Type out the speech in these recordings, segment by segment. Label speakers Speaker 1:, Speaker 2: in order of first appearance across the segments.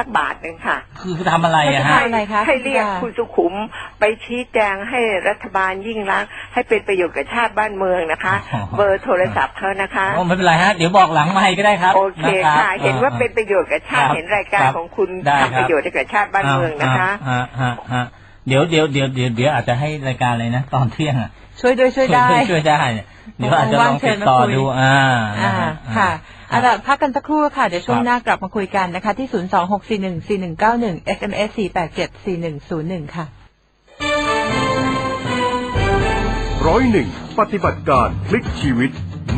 Speaker 1: สักบาทหนึ่งค่ะ
Speaker 2: คือทำอะไรอะ
Speaker 3: ทำ
Speaker 2: ฮะ
Speaker 3: อะไรคะ
Speaker 1: ให้เรียก
Speaker 3: คุณ
Speaker 1: คุณสุขุมไปชี้แจงให้รัฐบาลยิ่งรักษณ์ให้เป็นประโยชน์กับชาติบ้านเมืองนะคะ
Speaker 2: อ๋อ
Speaker 1: เบอร์โทรศัพท์เขานะคะ
Speaker 2: โอ้ไม่เป็นไรฮะ เดี๋ยวบอกหลังไม่ก็ได้ครับ
Speaker 1: โอเค
Speaker 2: รับ
Speaker 1: ค่ะ เห็นว่าเป็น
Speaker 2: ออ
Speaker 1: ประโยชน์กับชาติ
Speaker 2: ครับ
Speaker 1: เห็นรายการ
Speaker 2: ครับ
Speaker 1: ของคุณ
Speaker 2: ได้ครับ
Speaker 1: ทำประโยชน์ให้กับชาติบ้านเมืองนะคะ
Speaker 2: ฮะฮะฮะเดี๋ยวเดี๋ยวเดี๋ยวเดี๋ยวเดี๋ยวอาจจะให้รายการเลยนะ ตอนเที่ยงอะ
Speaker 3: ช่วยด้วยช่วยได้
Speaker 2: ช่วยช่วยได้เนี่ยเดี๋ยวอาจจะลองติดต่อดูอ่า
Speaker 3: อ่า
Speaker 2: นะฮะ
Speaker 3: ค่ะ เอาล่ะพักกันสักครู่ค่ะ เดี๋ยวช่วง
Speaker 2: ครับ
Speaker 3: หน้ากลับมาคุยกันนะคะ ที่ 026414191 SMS 4874101 ค่ะ
Speaker 4: ร้อยหนึ่งปฏิบัติการพลิกชีวิต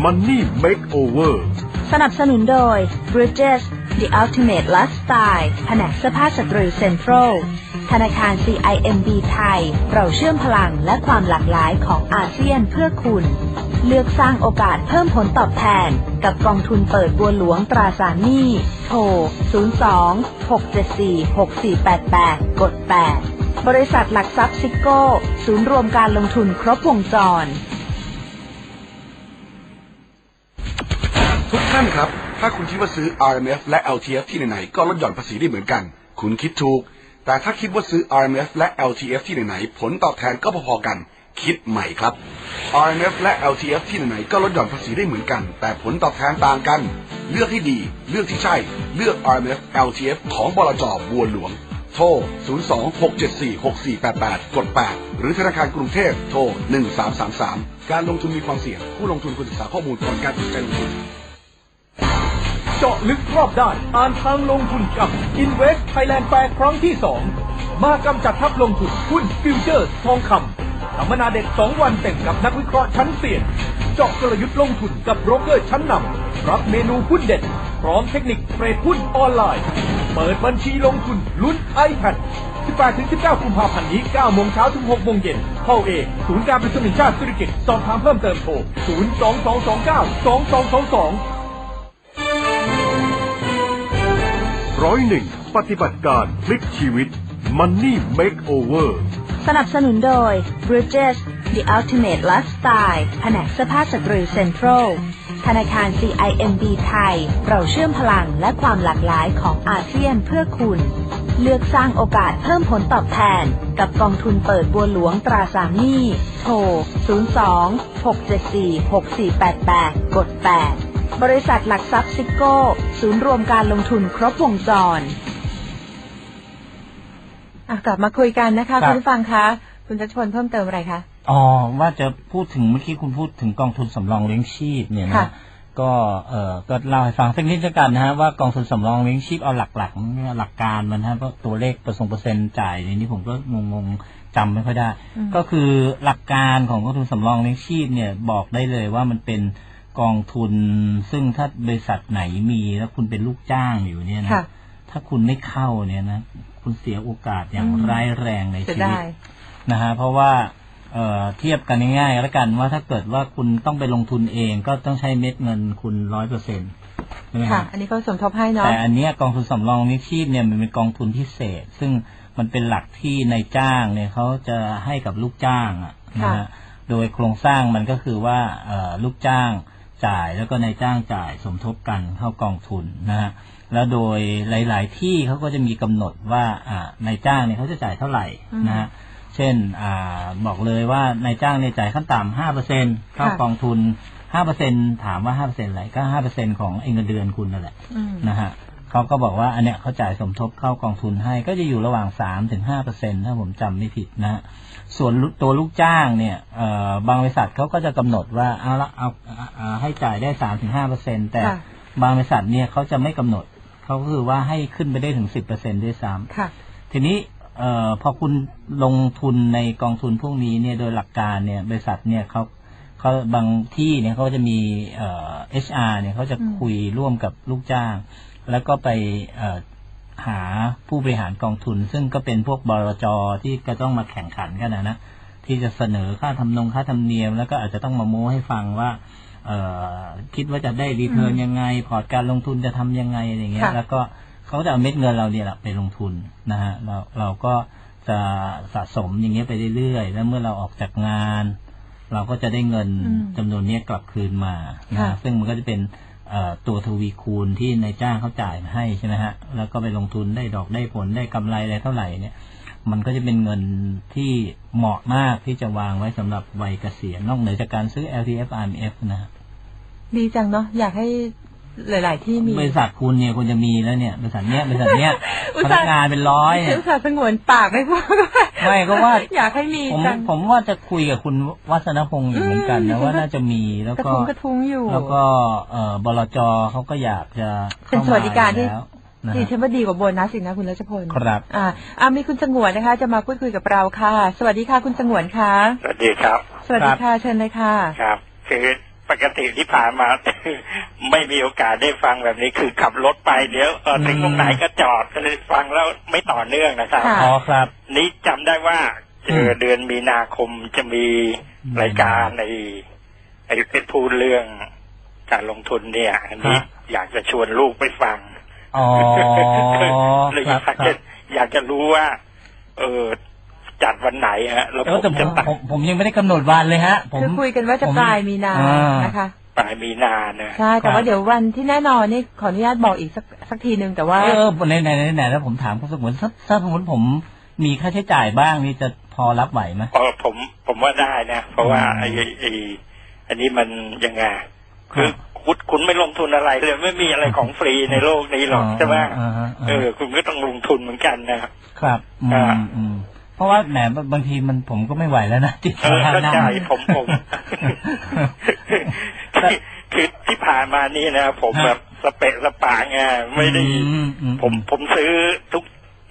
Speaker 4: Money Makeover
Speaker 5: สนับสนุนโดย Bridges The Ultimate Lifestyle แผนกเสื้อผ้าสตรีเซ็นทรัลธนาคาร CIMB ไทย เราเชื่อมพลังและความหลากหลายของอาเซียนเพื่อคุณ เลือกสร้างโอกาสเพิ่มผลตอบแทน กับกองทุนเปิดบัวหลวงตราสารหนี้โทร 02 674 6488 กด 8 บริษัทหลักทรัพย์ซิโก้ ศูนย์รวมการลงทุนครบวงจร
Speaker 6: ทุกท่านครับ ถ้าคุณคิดว่าซื้อ RMF และ LTF ที่ไหนๆก็ลดหย่อนภาษีได้เหมือนกัน คุณคิดถูก แต่ถ้าคิดว่าซื้อ RMF และ LTF ที่ไหนๆผลตอบแทนก็พอๆกัน คิดใหม่ครับ RMF และ LTF ที่ไหนๆก็ลดหย่อนภาษีได้เหมือนกัน แต่ผลตอบแทนต่างกัน เลือกให้ดี เลือกที่ใช่ เลือก RMF LTF ของบลจบัวหลวง โทร 02-674-6488 กด 8 หรือธนาคารกรุงเทพ โทร 1333 การลงทุนมีความเสี่ยง ผู้ลงทุนควรศึกษาข้อมูลก่อนการตัดสินใจลงทุน
Speaker 7: เจาะลึกรอบด้านอ่านทางลงทุนกับ Invest Thailand แปครั้งที่ 2 มากำจัดทับลงทุนหุ้นฟิวเจอร์ทองคำ สัมมนาเด็ด2วันเต็มกับนักวิเคราะห์ชั้นเซียนเจาะกลยุทธ์ลงทุนกับโบรกเกอร์ชั้นนำรับเมนูหุ้นเด็ด พร้อมเทคนิคเทรดหุ้นออนไลน์ เปิดบัญชีลงทุนลุ้น iPad 18-19กุมภาพันธ์นี้9โมงเช้าถึง6โมงเย็นเข้าเอศูนย์การประชุมแห่งชาติสุริกิจสอบถามเพิ่มเติมโทร 02229 2222
Speaker 4: ร้อยหนึ่งปฏิบัติการพลิกชีวิต Money Makeover
Speaker 5: สนับสนุนโดย Bridges The Ultimate Lifestyle แผนกเสื้อผ้าสตรีเซ็นทรัล ธนาคาร CIMB ไทย เราเชื่อมพลังและความหลากหลายของอาเซียนเพื่อคุณ เลือกสร้างโอกาสเพิ่มผลตอบแทน กับกองทุนเปิดบัวหลวงตราสารหนี้ โทร 02 674 6488 กด 8 บริษัทหลักทรัพย์ซิโก้ ศูนย์รวมการลงทุนครบวงจร
Speaker 3: กลับมาคุยกันนะคะ
Speaker 2: ครับ
Speaker 3: คุณผู้ฟังคะคุณชัชพลเพิ่มเติมอะไรคะ
Speaker 2: อ๋อว่าจะพูดถึงเมื่อกี้คุณพูดถึงกองทุนสำรองเลี้ยงชีพเนี่ย
Speaker 3: ค่ะ
Speaker 2: นะก็เออก็เล่าให้ฟังสักนิดแล้วกันนะฮะว่ากองทุนสำรองเลี้ยงชีพเอาหลักๆเนี่ยหลักการมันฮะเพราะตัวเลขเปอร์เซ็นต์เปอร์เซ็นต์จ่ายในนี้ผมก็งงๆจำไม่ค่อยได้ ก็คือหลักการของกองทุนสำรองเลี้ยงชีพเนี่ยบอกได้เลยว่ามันเป็นกองทุน ซึ่งถ้าบริษัทไหนมีแล้วคุณเป็นลูกจ้างอยู่เนี่ยนะ
Speaker 3: ค่ะ
Speaker 2: ถ้าคุณไม่เข้าเนี่ยนะ คุณเสียโอกาสอย่าง
Speaker 3: อืม
Speaker 2: ร้ายแรงใน
Speaker 3: จะ
Speaker 2: ชีวิ
Speaker 3: ได้
Speaker 2: ตนะฮะเพราะว่าเอ่อเทียบกันง่ายๆแล้วกันว่าถ้าเกิดว่าคุณต้องไปลงทุนเองก็ต้องใช้เม็ดเงินคุณร้อยเปอร์เซ็นต์ใช่ไหม
Speaker 3: ค่ะ
Speaker 2: ฮะ
Speaker 3: อันนี้เขาสมทบให้เนาะ
Speaker 2: แต่อันเนี้ยกองทุนสำรองนิชีพเนี่ยมันเป็นกองทุนพิเศษ ซึ่งมันเป็นหลักที่นายจ้างเนี่ยเขาจะให้กับลูกจ้างอะนะ
Speaker 3: ค่ะ
Speaker 2: ฮะโดยโครงสร้างมันก็คือว่าเอ่อลูกจ้าง จ่ายแล้วก็นายจ้างจ่ายสมทบกันเข้ากองทุนนะฮะแล้วโดยหลาย ๆ ที่เขาก็จะมีกำหนดว่าอ่านายจ้างเนี่ยเขาจะจ่ายเท่าไหร่นะฮะเช่นอาบอกเลยว่านายจ้างเนี่ยจ่ายขั้นต่ำห้าเปอร์เซ็นเข้า
Speaker 3: ค่ะ
Speaker 2: กองทุนห้าเปอร์เซ็นถามว่าห้าเปอร์เซ็นอะไรก็ห้าเปอร์เซ็นของไอ้เงินเดือนคุณนั่นแหละ
Speaker 3: อืม
Speaker 2: นะฮะ เขาก็บอกว่าอันเนี้ยเขาจ่ายสมทบเข้ากองทุนให้ ก็จะอยู่ระหว่างสามถึงห้าเปอร์เซ็นถ้าผมจำไม่ผิดนะฮะส่วนลูกตัวลูกจ้างเนี่ยเอ่อบางบริษัทเขาก็จะกำหนดว่าเอาละเอาเอาเอาให้จ่ายได้สามถึงห้าเปอร์เซ็นแต่
Speaker 3: ค่ะ
Speaker 2: บางบริษัทเนี่ยเขาจะไม่กำหนดเขาก็คือว่าให้ขึ้นไปได้ถึงสิบเปอร์เซ็นด้วยซ้ำ
Speaker 3: ค่ะ
Speaker 2: ทีนี้เอ่อพอคุณลงทุนในกองทุนพวกนี้เนี่ยโดยหลักการเนี่ยบริษัทเนี่ยเขาเขาบางที่เนี่ยเขาจะมีเอ่อ HR เนี่ยเขาจะ
Speaker 3: อืม
Speaker 2: คุยร่วมกับลูกจ้าง แล้วก็ไปเอ่อหาผู้บริหารกองทุน ซึ่งก็เป็นพวกบลจที่ก็ต้องมาแข่งขันกันนะนะที่จะเสนอค่าทำนงค่าธรรมเนียม แล้วก็อาจจะต้องมาโม้ให้ฟังว่าเอ่อคิดว่าจะได้รีเทิร์นยังไง พอร์ตการลงทุนจะทำยังไงอะไรเงี้ย
Speaker 3: ค่ะ
Speaker 2: แล้วก็เขาจะเอาเม็ดเงินเราเนี่ยแหละไปลงทุนนะฮะเราเราก็จะสะสมอย่างเงี้ยไปเรื่อยๆ แล้วเมื่อเราออกจากงาน เราก็จะได้เงิน
Speaker 3: อืม
Speaker 2: จำนวนเนี้ยกลับคืนมานะ
Speaker 3: ค่ะ
Speaker 2: ฮะซึ่งมันก็จะเป็นเอ่อ ตัวทวีคูณที่นายจ้างเขาจ่ายมาให้ใช่ไหมฮะ แล้วก็ไปลงทุนได้ดอกได้ผลได้กำไรอะไรเท่าไหร่เนี่ย มันก็จะเป็นเงินที่เหมาะมากที่จะวางไว้สำหรับวัยเกษียณนอกเหนือจากการซื้อ LTF RMF นะฮะ
Speaker 3: ดีจังเนาะอยากให้หลาย ๆ ที่มี
Speaker 2: บริษัทคุณเนี่ยคุณจะมีแล้วเนี่ยบริษัทเนี้ยบริษัทเนี้ย
Speaker 3: อุต
Speaker 2: พ
Speaker 3: ส่าห์
Speaker 2: นักงานเป็นร้อยเนี่ย
Speaker 3: อุตส่าห์สงวนปากไม่พูด
Speaker 2: ไม่ก็ว่า
Speaker 3: อยากให้มี
Speaker 2: ผม
Speaker 3: จัง
Speaker 2: ผมว่าจะคุยกับคุณวัฒนพงศ์อยู่เหมือนกัน
Speaker 3: อื
Speaker 2: นะ
Speaker 3: ม
Speaker 2: ว่าน่าจะมีแล้ว
Speaker 3: กระ
Speaker 2: ก็
Speaker 3: ทุ้งกระทุ้งอยู่
Speaker 2: แล้วก็เอ่อบลจเขาก็อยากจะ
Speaker 3: เป็นสวัสดิการที่
Speaker 2: เข้มอยู่แล้วนะ
Speaker 3: ดี
Speaker 2: ฮะ
Speaker 3: ฉันว่าดีกว่าโบนัสอีกนะคุณรัชพล
Speaker 2: ครับ
Speaker 3: อ่าอ่ามีคุณสงวนนะคะ จะมาพูดคุยกับเราค่ะ สวัสดีค่ะคุณสงวนค่ะ
Speaker 8: สวัสดีครับ
Speaker 3: สวัสดีค่ะเชิญเลยค่ะ
Speaker 8: ครับคือ ปกติที่ผ่านมา ไม่มีโอกาสได้ฟังแบบนี้คือขับรถไปเดี๋ยวเออถึงตรงไหนก็จอดก็เลยฟังแล้วไม่ต่อเนื่องนะครับ
Speaker 3: ค่ะ
Speaker 2: อ๋อครับ
Speaker 8: นี้จำได้ว่าเจอ
Speaker 2: อืม
Speaker 8: เดือนมีนาคมจะมี
Speaker 2: อืม
Speaker 8: รายการในไอ้เป็นพูดเรื่องการลงทุนเนี่ยอันนี้
Speaker 2: ฮะ
Speaker 8: อยากจะชวนลูกไปฟัง
Speaker 2: อ๋อ
Speaker 8: เลย
Speaker 2: ค
Speaker 8: อ
Speaker 2: รับ
Speaker 8: ยาก
Speaker 2: ครั
Speaker 8: จะ
Speaker 2: บ
Speaker 8: อยากจะรู้ว่า เออ จัดวันไหนฮะแล้ว
Speaker 2: เอ
Speaker 8: ผ
Speaker 2: อ
Speaker 8: ม
Speaker 2: แต่ผ
Speaker 8: จะ
Speaker 2: ม
Speaker 8: ตัด
Speaker 2: ผมผมยังไม่ได้กำหนดวันเลยฮะผม
Speaker 3: คือคุยกันว่าจะ
Speaker 2: ผม
Speaker 3: ปลายมีนา
Speaker 2: อ่า
Speaker 3: นะคะ
Speaker 8: ปลายมีนาเนี่ย
Speaker 3: ใช่แต่
Speaker 2: ครั
Speaker 3: ว่า
Speaker 2: บ
Speaker 3: เดี๋ยววันที่แน่นอนนี่ขออนุญาตบอกอีกสักสักทีหนึ่งแต่ว่า
Speaker 2: เออในในในไหนแล้วผมถามคุณสมวนถ้าถ้าสมมติผมมีค่าใช้จ่ายบ้างนี่จะพอรับไหวไหม
Speaker 8: เออผมผมว่าได้นะ เพราะว่า
Speaker 2: อืม
Speaker 8: ไอ้ไอ้อันนี้มันยังไงคือคุณคุณไม่ลงทุนอะไรเลยไม่มีอะไรของฟรีในโลกนี้หรอกใช่ไหม
Speaker 2: อ่าฮะ
Speaker 8: เออ คุณก็ต้องลงทุนเหมือนกันนะครับ
Speaker 2: ครับอื
Speaker 8: อ่า
Speaker 2: มอืมเพ ราะว่าแหมบางทีมันผมก็ไม่ไหวแล้วนะจิต
Speaker 8: เออเข้าใจ
Speaker 2: นั่ง
Speaker 8: ผมผมคือคือที่ผ่านมานี่นะผม
Speaker 2: ฮะ
Speaker 8: แบบสเปะสปะไงไม่ได้
Speaker 2: อืมอื
Speaker 8: ผมผมซื้อทุก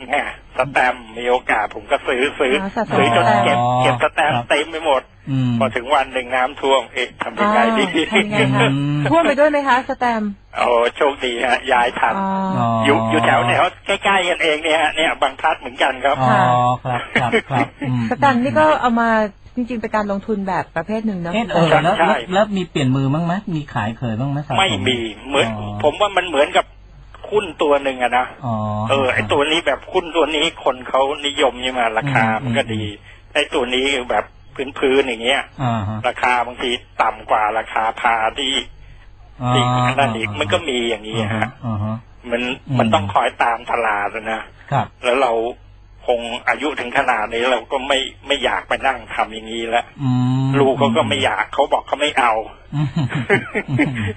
Speaker 8: ไงสแตมป์มีโอกาสผมก็ซื้อซื้อ
Speaker 3: อ๋อสะสม
Speaker 8: ซื้อจน
Speaker 3: สแตมป์
Speaker 8: เก็บเก็บสแตม
Speaker 2: ครั
Speaker 8: ป์
Speaker 2: บ
Speaker 8: เต็มไปหมด
Speaker 2: อืม
Speaker 8: พอถึงวันหนึ่งน้ำท่วมเอ๊ะทำยังไงดี
Speaker 3: อ่าทำยังไงคะ
Speaker 2: อืม
Speaker 3: พ่วงไปด้วยไหมคะสแตมป์
Speaker 8: โอ้โชคดีฮะยายทัน
Speaker 3: อ๋อ
Speaker 2: อ๋อ
Speaker 8: อยู่อยู่แถวแถวใกล้ๆกันเองเนี่ยฮะเนี่ยบางพลัดเหมือนกันครับ
Speaker 2: อ๋อครับครับครับอืม
Speaker 3: สแตมป์นี่ก็เอามาจริงๆเป็นการลงทุนแบบประเภทหนึ่งเนอะ
Speaker 2: เอ๊ะเออแล้วแล้วแล้วมีเปลี่ยนมือบ้างไหมมีขายเคยบ้างไหมสะส
Speaker 8: ไม่มีเหมือน ผมว่ามันเหมือนกับหุ้นตัวหนึ่งอะนะ
Speaker 2: อ๋อ
Speaker 8: เออไอตัวนี้แบบหุ้นตัวนี้คนเขานิยมใช่ไหมราคา
Speaker 2: อืม
Speaker 8: มันก็ดีไอตัวนี้แบบ พื้นๆอย่างเงี้ย
Speaker 2: อ่าฮะ
Speaker 8: ราคาบางทีต่ำกว่าราคาพาที่ที่นั่นอีกมันก็มีอย่างนี้ฮะ
Speaker 2: อ่าฮะ
Speaker 8: มัน
Speaker 2: อืม
Speaker 8: มันต้องคอยตามตลาดอะนะ
Speaker 2: ครับ
Speaker 8: แล้วเราคงอายุถึงขนาดนี้เราก็ไม่ไม่อยากไปนั่งทำอย่างนี้แล้ว
Speaker 2: อืม
Speaker 8: ลูกเขาก็ไม่อยากเขาบอกเขาไม่เอา
Speaker 2: อืม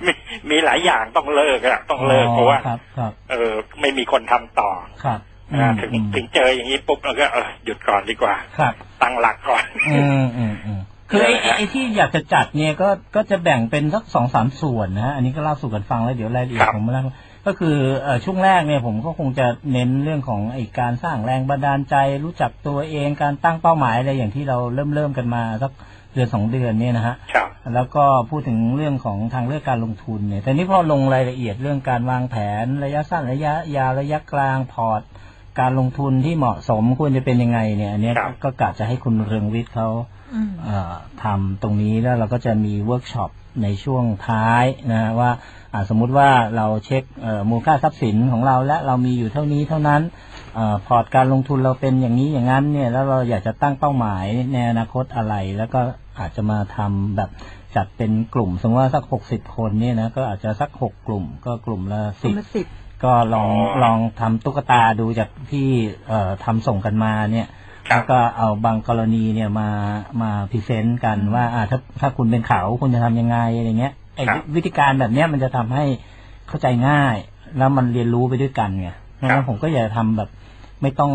Speaker 8: มีมีหลายอย่างต้องเลิกอะต้องเลิกเพราะว่า
Speaker 2: ครับครับ
Speaker 8: เออ ไม่มีคนทำต่อ
Speaker 2: ครับ
Speaker 8: นะถึง
Speaker 2: อืม
Speaker 8: ถึงเจออย่างนี้ปุ๊บเราก็เออหยุดก่อนดีกว่า
Speaker 2: ครับ
Speaker 8: ตั้งหลักก่อน
Speaker 2: อืมอืมอืมคือไอ้ไอ้ไอ้ที่อยากจะจัดเนี่ยก็ก็จะแบ่งเป็นสักสองสามส่วนนะฮะอันนี้ก็เล่าสู่กันฟังแล้วเดี๋ยวรายละเอีย
Speaker 8: ค
Speaker 2: ด
Speaker 8: รับ
Speaker 2: ผมมาเล่าก็คือเอ่อช่วงแรกเนี่ยผมก็คงจะเน้นเรื่องของไอ้การสร้างแรงบันดาลใจ รู้จักตัวเองการตั้งเป้าหมายอะไรอย่างที่เราเริ่มเริ่มกันมาสักเดือนสองเดือนเนี่ยนะฮะ
Speaker 8: ครับ
Speaker 2: แล้วก็พูดถึงเรื่องของทางเลือกการลงทุนเนี่ยแต่นี่พอลงรายละเอียดเรื่องการวางแผนระยะสั้นระยะยาวระยะกลางพอร์ต การลงทุนที่เหมาะสมควรจะเป็นยังไงเนี่ยอันเนี้ย
Speaker 8: ครับ
Speaker 2: ก็กะจะให้คุณเรืองวิทย์เขา
Speaker 3: อืม
Speaker 2: เอ่อทำตรงนี้แล้วเราก็จะมีเวิร์กช็อปในช่วงท้ายนะฮะว่าอ่าสมมุติว่าเราเช็คเอ่อมูลค่าทรัพย์สินของเราและเรามีอยู่เท่านี้เท่านั้นเออพอร์ตการลงทุนเราเป็นอย่างนี้อย่างนั้นเนี่ยแล้วเราอยากจะตั้งเป้าหมายในอนาคตอะไร แล้วก็อาจจะมาทำแบบจัดเป็นกลุ่ม สมมติว่าสักหกสิบคนเนี่ยนะก็อาจจะสักหกกลุ่ม ก็กลุ่มละ
Speaker 3: ก
Speaker 2: สิ
Speaker 3: ลุ่
Speaker 2: บ
Speaker 3: มละสิบ
Speaker 2: ก็ลอง
Speaker 8: อ๋อ
Speaker 2: ลองทำตุ๊กตาดูจากที่เอ่อทำส่งกันมาเนี่ย
Speaker 8: ครับ
Speaker 2: แล้วก็เอาบางกรณีเนี่ยมามาพรีเซนต์กันว่าอ่าถ้าถ้าคุณเป็นเขาคุณจะทำยังไงอะไรเงี้ยไอ้
Speaker 8: ครับ
Speaker 2: วิธีการแบบเนี้ยมันจะทำให้เข้าใจง่าย แล้วมันเรียนรู้ไปด้วยกันไงเพราะฉะนั้นผมก็อยากจะทำแบบ ไม่ต้อง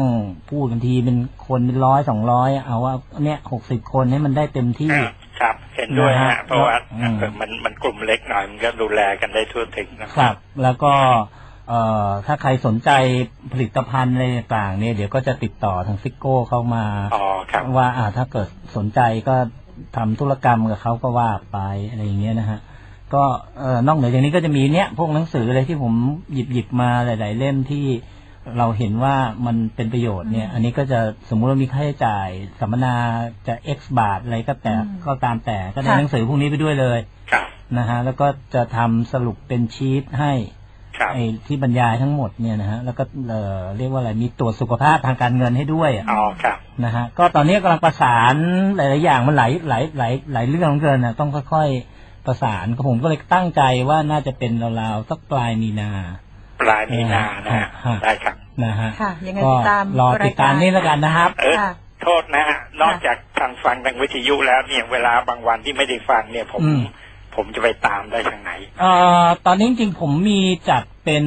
Speaker 2: พูดกันทีเป็นคนเป็นร้อยสองร้อยเอาว่าเนี่ยหกสิบคนให้มันได้เต็มที่
Speaker 8: ครับ เห็นด้วย
Speaker 2: นะ
Speaker 8: ฮะ
Speaker 2: ฮะ
Speaker 8: เพราะว่า
Speaker 2: อืม
Speaker 8: เออมันมันกลุ่มเล็กหน่อยมันก็ดูแลกันได้ทั่วถึงนะ
Speaker 2: ครับ แล้วก็ เอ่อถ้าใครสนใจผลิตภัณฑ์อะไรต่างๆเนี่ยเดี๋ยวก็จะติดต่อทางซิโก้เข้ามา
Speaker 8: อ๋อครับ
Speaker 2: ว่าอ่าถ้าเกิดสนใจก็ทำธุรกรรมกับเขาก็ว่าไปอะไรอย่างเงี้ยนะฮะก็เอ่อนอกเหนือจากนี้ก็จะมีเนี้ยพวกหนังสืออะไรที่ผมหยิบหยิบมาหลาย ๆ เล่มที่เราเห็นว่ามันเป็นประโยชน์เนี่ย อันนี้ก็จะสมมุติว่ามีค่าใช้จ่ายสัมมนาจะ X บาทอะไรก็แต่
Speaker 3: อืม
Speaker 2: ก็ตามแต่ก็ได้
Speaker 3: ค่ะ
Speaker 2: หนังสือพวกนี้ไปด้วยเลย
Speaker 8: ครับ
Speaker 2: นะฮะแล้วก็จะทำสรุปเป็นชีตให้
Speaker 8: ครับ
Speaker 2: ไอ้ที่บรรยายทั้งหมดเนี่ยนะฮะแล้วก็เอ่อเรียกว่าอะไรมีตรวจสุขภาพทางการเงินให้ด้วยอะ
Speaker 8: อ๋อครับ
Speaker 2: นะฮะก็ตอนนี้กำลังประสานหลายๆอย่างมันหลายหลายหลายหลายเรื่องเหลือเกินนะต้องค่อย ๆ ประสานก็ผมก็เลยตั้งใจว่าน่าจะเป็นราวๆสักปลายมีนา
Speaker 8: ปลายมีนานะฮะ
Speaker 2: ฮะ
Speaker 8: ได้ครับ
Speaker 2: นะฮะ
Speaker 3: ค่ะยังไง
Speaker 2: ก็
Speaker 3: ติดตาม
Speaker 2: รอติดตามนี่แล้วกันนะครับ
Speaker 8: เออ
Speaker 3: ค่ะ
Speaker 8: โทษนะฮะนอกจากทางฟังทางวิทยุแล้วเนี่ยเวลาบางวันที่ไม่ได้ฟังเนี่ยผม
Speaker 2: อืม
Speaker 8: ผมจะไปตามได้ทางไหน
Speaker 2: เอ่อตอนนี้จริงๆผมมีจัดเป็น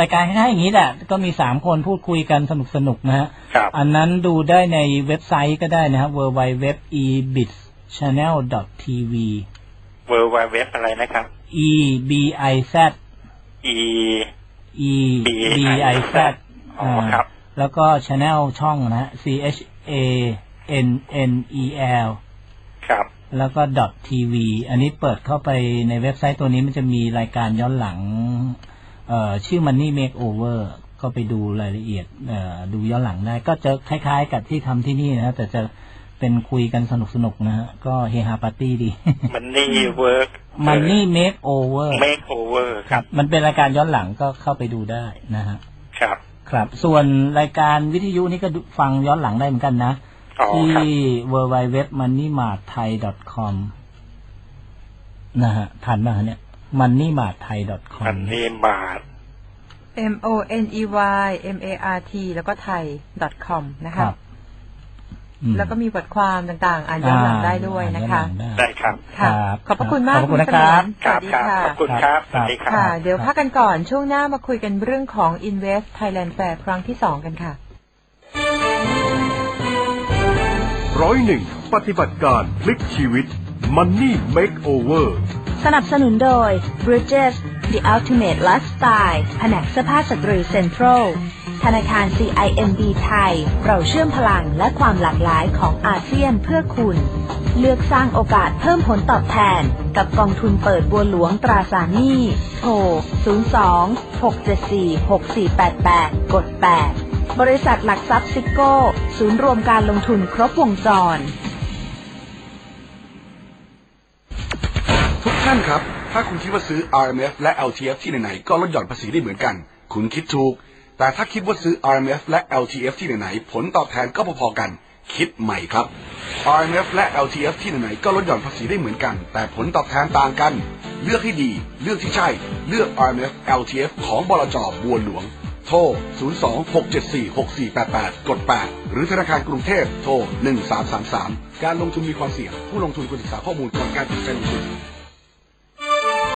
Speaker 2: รายการคล้ายๆอย่างนี้แหละ ก็มีสามคนพูดคุยกันสนุกๆนะฮะ
Speaker 8: ครับ
Speaker 2: อันนั้นดูได้ในเว็บไซต์ก็ได้นะครับ w w w e b i t channel tv
Speaker 8: w w w อะไรนะครับ
Speaker 2: e b i z
Speaker 8: e
Speaker 2: e b i z
Speaker 8: อ๋อครับ
Speaker 2: แล้วก็ channel ช่องนะฮะ c h a n n e l
Speaker 8: ครับ
Speaker 2: แล้วก็ .tv อันนี้เปิดเข้าไปในเว็บไซต์ตัวนี้มันจะมีรายการย้อนหลัง เอ่อชื่อ Money Makeover ก็ไปดูรายละเอียดเอ่อดูย้อนหลังได้ ก็จะคล้ายๆ กับที่ทำที่นี่นะฮะแต่จะเป็นคุยกันสนุกๆนะฮะ ก็เฮฮาปาร์ตี้ดี
Speaker 8: มันนี่เวิร์ก
Speaker 2: Money Makeover
Speaker 8: เมคโอเวอร์ครับ
Speaker 2: มันเป็นรายการย้อนหลังก็เข้าไปดูได้นะฮะ
Speaker 8: ครับ
Speaker 2: ครับ ส่วนรายการวิทยุนี่ก็ดูฟังย้อนหลังได้เหมือนกันนะ
Speaker 8: อ๋อ
Speaker 2: ที่
Speaker 8: ครับ
Speaker 2: w w w m o n e y m a r t t h a i com นะฮะทันป่ะฮะเนี่ย m o n e y m a r t t h a i com
Speaker 8: มันนี่มาด
Speaker 3: m o n e y m a r t แล้วก็ไทย .com นะ
Speaker 2: ค
Speaker 3: คะ
Speaker 2: รับอืม
Speaker 3: แล้วก็มีบทความต่างๆ อ่านย้อนหลังได้ด้วยนะคะ
Speaker 2: อ่าย้อหลัง
Speaker 8: ได้ครับ
Speaker 3: ค่ะ
Speaker 2: รับ
Speaker 3: ขอบพระคุณมาก
Speaker 2: ขอบพระคุณ
Speaker 3: ณ
Speaker 2: นะครับ
Speaker 3: ส
Speaker 8: ครั
Speaker 3: วั
Speaker 8: บ
Speaker 3: สดี
Speaker 8: ครับ
Speaker 3: ค่ะ
Speaker 8: ขอบคุณครับสวัสดีครับ
Speaker 3: ค่ะ เดี๋ยวพักกันก่อนช่วงหน้ามาคุยกันเรื่องของ Invest Thailand Fair ครั้งที่สองกันค่ะ
Speaker 4: ร้อยหนึ่งปฏิบัติการพลิกชีวิต Money Makeover
Speaker 5: สนับสนุนโดย Bridges The Ultimate Lifestyle แผนกเสื้อผ้าสตรีเซ็นทรัลธนาคาร CIMB ไทย เราเชื่อมพลังและความหลากหลายของอาเซียนเพื่อคุณ เลือกสร้างโอกาสเพิ่มผลตอบแทน กับกองทุนเปิดบัวหลวงตราสารหนี้ โทร 02 674 6488 กด 8 บริษัทหลักทรัพย์ซิโก้ ศูนย์รวมการลงทุนครบวงจร
Speaker 6: ทุกท่านครับ ถ้าคุณคิดว่าซื้อ RMF และ LTF ที่ไหนๆก็ลดหย่อนภาษีได้เหมือนกัน คุณคิดถูก แต่ถ้าคิดว่าซื้อ RMF และ LTF ที่ไหนๆผลตอบแทนก็พอๆกัน คิดใหม่ครับ RMF และ LTF ที่ไหนๆก็ลดหย่อนภาษีได้เหมือนกัน แต่ผลตอบแทนต่างกัน เลือกให้ดี เลือกที่ใช่ เลือก RMF LTF ของบลจบัวหลวง โทร 02-674-6488 กด 8 หรือธนาคารกรุงเทพโทร 1333 การลงทุนมีความเสี่ยง ผู้ลงทุนควรศึกษาข้อมูลก่อนการตัดสินใจลงทุน